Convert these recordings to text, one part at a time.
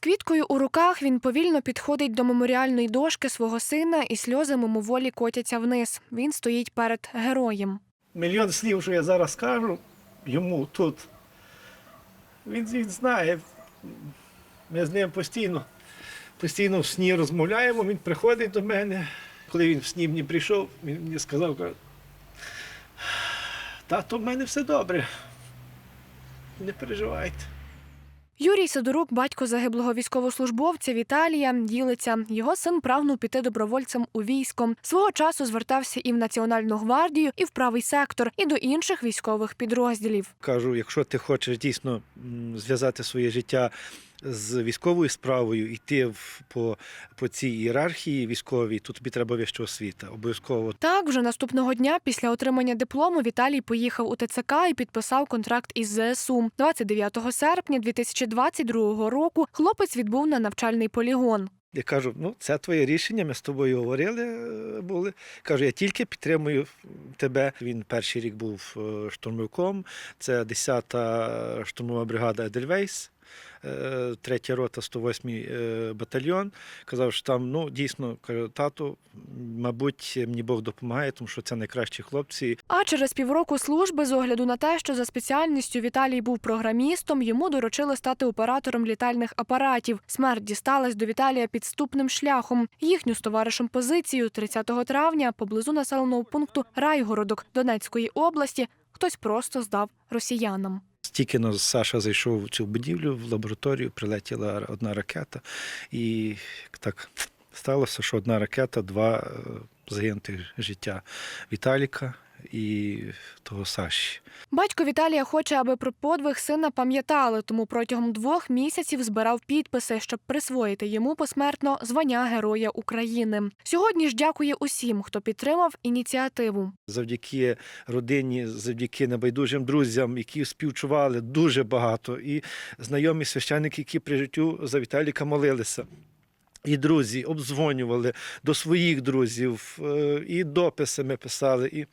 квіткою у руках він повільно підходить до меморіальної дошки свого сина, і сльози мимоволі котяться вниз. Він стоїть перед героєм. Мільйон слів, що я зараз кажу йому тут. Він, він знає. Ми з ним постійно, постійно в сні розмовляємо, він приходить до мене. Коли він в сні мені прийшов, він мені сказав, каже, тато, в мене все добре. Не переживайте. Юрій Сидорук, батько загиблого військовослужбовця Віталія, ділиться. Його син прагнув піти добровольцем у військо. Свого часу звертався і в Національну гвардію, і в правий сектор, і до інших військових підрозділів. Кажу, якщо ти хочеш дійсно зв'язати своє життя з військовою справою, йти в, по, по цій ієрархії військовій, то тобі треба вища освіта. Обов'язково. Так, вже наступного дня після отримання диплому Віталій поїхав у ТЦК і підписав контракт із ЗСУ. 29 серпня 2022 року хлопець відбув на навчальний полігон. Я кажу, ну це твоє рішення. Ми з тобою говорили. е, Були. Кажу, я тільки підтримую тебе. Він перший рік був е, штурмовиком. Це 10-та штурмова бригада Едельвейс. Е, Третя рота, 108-й е, батальйон. Казав, що там ну дійсно кажу, тату, мабуть, мені Бог допомагає, тому що це найкращі хлопці. А через півроку служби, з огляду на те, що за спеціальністю Віталій був програмістом, йому доручили стати оператором літальних апаратів. Смерть дісталась до Віталія підступним шляхом. Їхню з товаришем позицію 30 травня поблизу населеного пункту Райгородок Донецької області хтось просто здав росіянам. Тільки Саша зайшов в цю будівлю, в лабораторію прилетіла одна ракета, і так сталося, що одна ракета, два загинути життя Віталіка і того Саші. Батько Віталія хоче, аби про подвиг сина пам'ятали, тому протягом двох місяців збирав підписи, щоб присвоїти йому посмертно звання Героя України. Сьогодні ж дякує усім, хто підтримав ініціативу. Завдяки родині, завдяки небайдужим друзям, які співчували дуже багато, і знайомі священники, які при життю за Віталіка молилися. І друзі обдзвонювали до своїх друзів, е, і дописи ми писали. І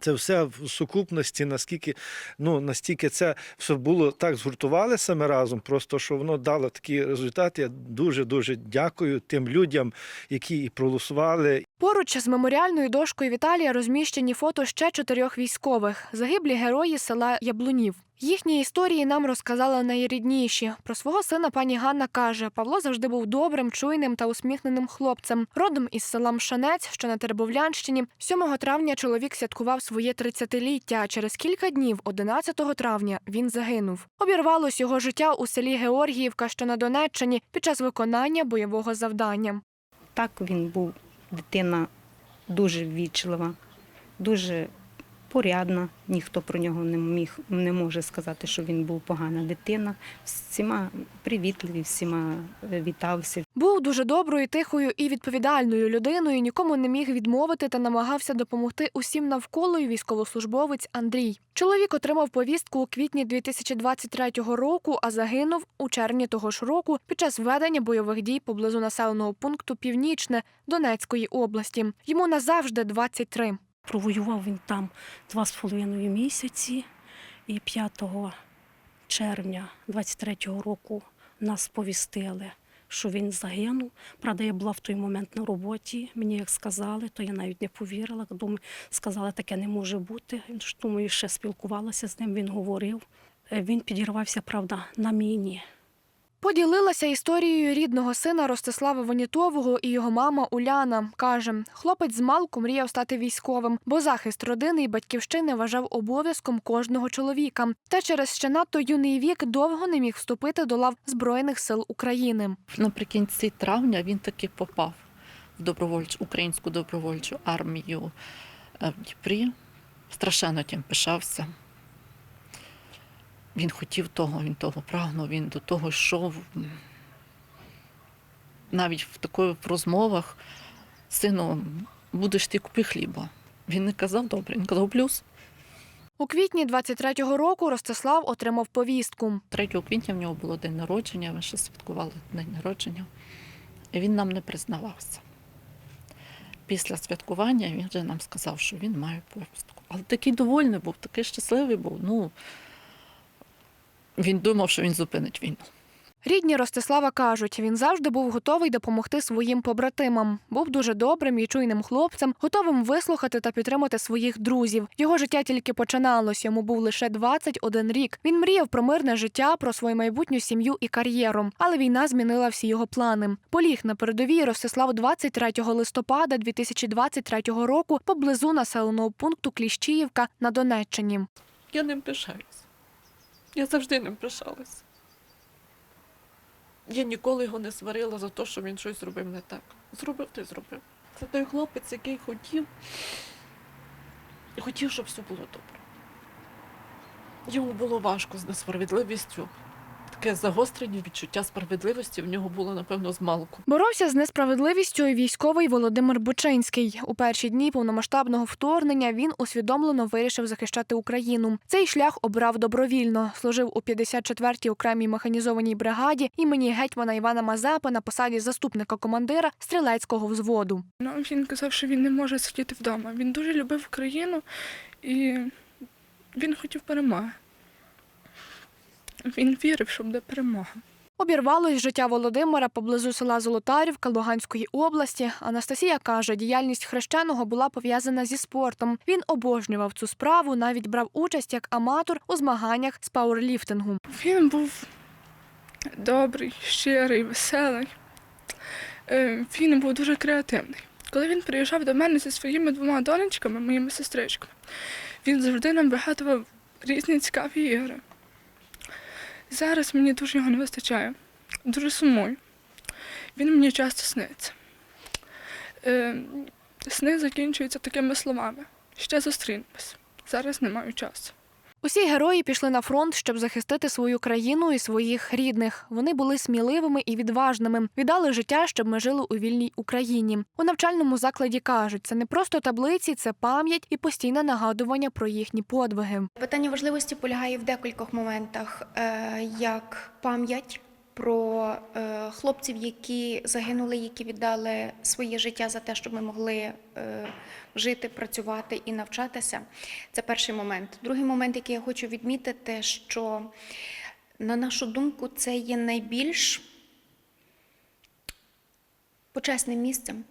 це все в сукупності, наскільки ну настільки це все було так згуртували ми разом, просто що воно дало такі результати. Я дуже дуже дякую тим людям, які і проголосували, Поруч з меморіальною дошкою Віталія розміщені фото ще чотирьох військових загиблі герої села Яблунів. Їхні історії нам розказали найрідніші. Про свого сина пані Ганна каже: Павло завжди був добрим, чуйним та усміхненим хлопцем. Родом із села Мшанець, що на Тербовлянщині, 7 травня чоловік святкував своє 30-ліття. а Через кілька днів, 11 травня, він загинув. Обірвалось його життя у селі Георгіївка, що на Донеччині, під час виконання бойового завдання. Так він був дитина дуже ввічлива, дуже порядна. Ніхто про нього не міг не може сказати, що він був погана дитина. Всіма привітливі, всіма е, вітався. Був дуже доброю, тихою і відповідальною людиною. Нікому не міг відмовити та намагався допомогти усім навколо. і Військовослужбовець Андрій. Чоловік отримав повістку у квітні 2023 року, а загинув у червні того ж року під час ведення бойових дій поблизу населеного пункту Північне Донецької області. Йому назавжди 23. Провоював він там два з половиною місяці, і 5 червня 23-го року нас повістили, що він загинув. Правда, я була в той момент на роботі. Мені як сказали, то я навіть не повірила. Думаю, сказали, таке не може бути. Думаю, ще спілкувалася з ним, він говорив. Е, Він підірвався, правда, на міні. Поділилася історією рідного сина Ростислава Вонітового і його мама Уляна. Каже, хлопець з малку мріяв стати військовим, бо захист родини і батьківщини вважав обов'язком кожного чоловіка. Та через ще надто юний вік довго не міг вступити до лав Збройних сил України. Наприкінці травня він таки попав в добровольчу, українську добровольчу армію е, в Дніпрі. Страшенно тим пишався. Він хотів того, він того прагнув, він до того йшов. Навіть в такої в розмовах сину, будеш ти купи хліба. Він не казав добре, він казав плюс. У квітні 23-го року Ростислав отримав повістку. 3 квітня в нього було день народження, ми ще святкували день народження. І він нам не признавався. Після святкування він вже нам сказав, що він має повістку. Але такий довольний був, такий щасливий був. Ну, він думав, що він зупинить війну. Рідні Ростислава кажуть, він завжди був готовий допомогти своїм побратимам. Був дуже добрим і чуйним хлопцем, готовим вислухати та підтримати своїх друзів. Його життя тільки починалось. Йому був лише 21 рік. Він мріяв про мирне життя, про свою майбутню сім'ю і кар'єру. Але війна змінила всі його плани. Поліг на передовій Ростислав 23 листопада 2023 року поблизу населеного пункту Кліщіївка на Донеччині. Я ним пишаюсь. Я завжди ним пишалась. Я ніколи його не сварила за те, що він щось зробив не так. Зробив ти зробив. Це той хлопець, який хотів. Хотів, щоб все було добре. Йому було важко з несправедливістю. Таке загострення відчуття справедливості в нього було, напевно, з малку. Боровся з несправедливістю і військовий Володимир Бучинський. У перші дні повномасштабного вторгнення він усвідомлено вирішив захищати Україну. Цей шлях обрав добровільно. Служив у 54-й окремій механізованій бригаді імені гетьмана Івана Мазепи на посаді заступника командира стрілецького взводу. Ну, він казав, що він не може сидіти вдома. Він дуже любив Україну і він хотів перемоги. Він вірив, що буде перемога. Обірвалось життя Володимира поблизу села Золотарівка Луганської області. Анастасія каже, діяльність хрещеного була пов'язана зі спортом. Він обожнював цю справу, навіть брав участь як аматор у змаганнях з пауерліфтингу. Він був добрий, щирий, веселий. Е, Він був дуже креативний. Коли він приїжджав до мене зі своїми двома донечками, моїми сестричками, він завжди нам вигадував різні цікаві ігри. Зараз мені дуже його не вистачає. Дуже сумую. Він мені часто сниться. Е, Сни закінчуються такими словами. Ще зустрінемось. Зараз не маю часу. Усі герої пішли на фронт, щоб захистити свою країну і своїх рідних. Вони були сміливими і відважними, віддали життя, щоб ми жили у вільній Україні. У навчальному закладі кажуть, це не просто таблиці, це пам'ять і постійне нагадування про їхні подвиги. Питання важливості полягає в декількох моментах, е, як пам'ять про е, хлопців, які загинули, які віддали своє життя за те, щоб ми могли е, жити, працювати і навчатися. Це перший момент. Другий момент, який я хочу відмітити, що на нашу думку, це є найбільш почесним місцем.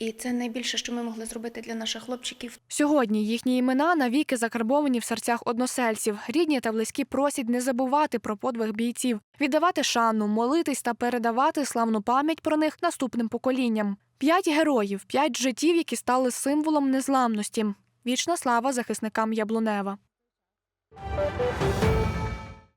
І це найбільше, що ми могли зробити для наших хлопчиків. Сьогодні їхні імена навіки закарбовані в серцях односельців. Рідні та близькі просять не забувати про подвиг бійців, віддавати шану, молитись та передавати славну пам'ять про них наступним поколінням. П'ять героїв, п'ять життів, які стали символом незламності. Вічна слава захисникам Яблунева.